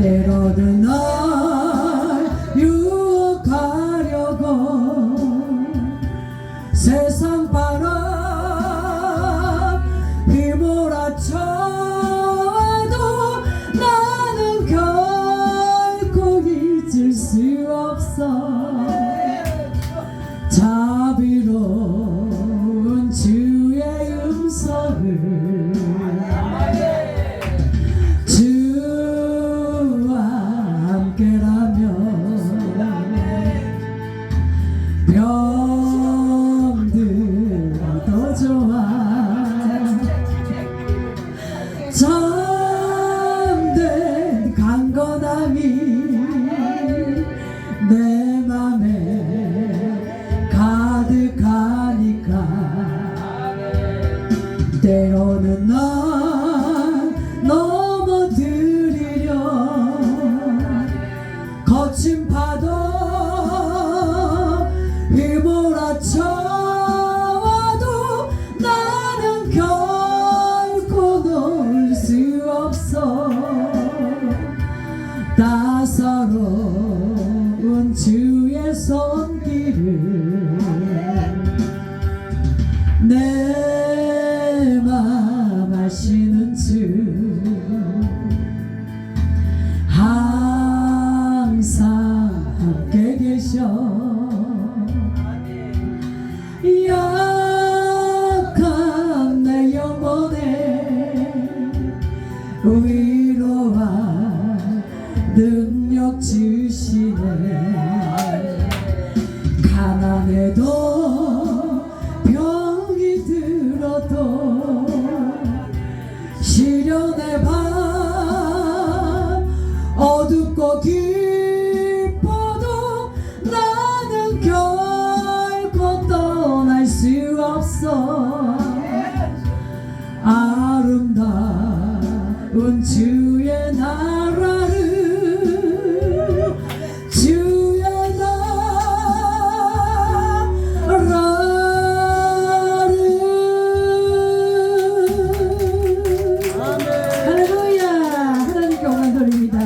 때로는 날 유혹하려고 세상 바람 휘몰아쳐도 나는 결코 잊을 수 없어. 때로는 난 넘어뜨리려 거친 파도 휘몰아쳐와도 나는 결코 놓을 수 없어. 따사로운 주의 손길을 내 능력 주시네. 가난해도 병이 들어도 시련의 밤 어둡고 깊어도 나는 결코 떠날 수 없어. 아름다운 주의 나라.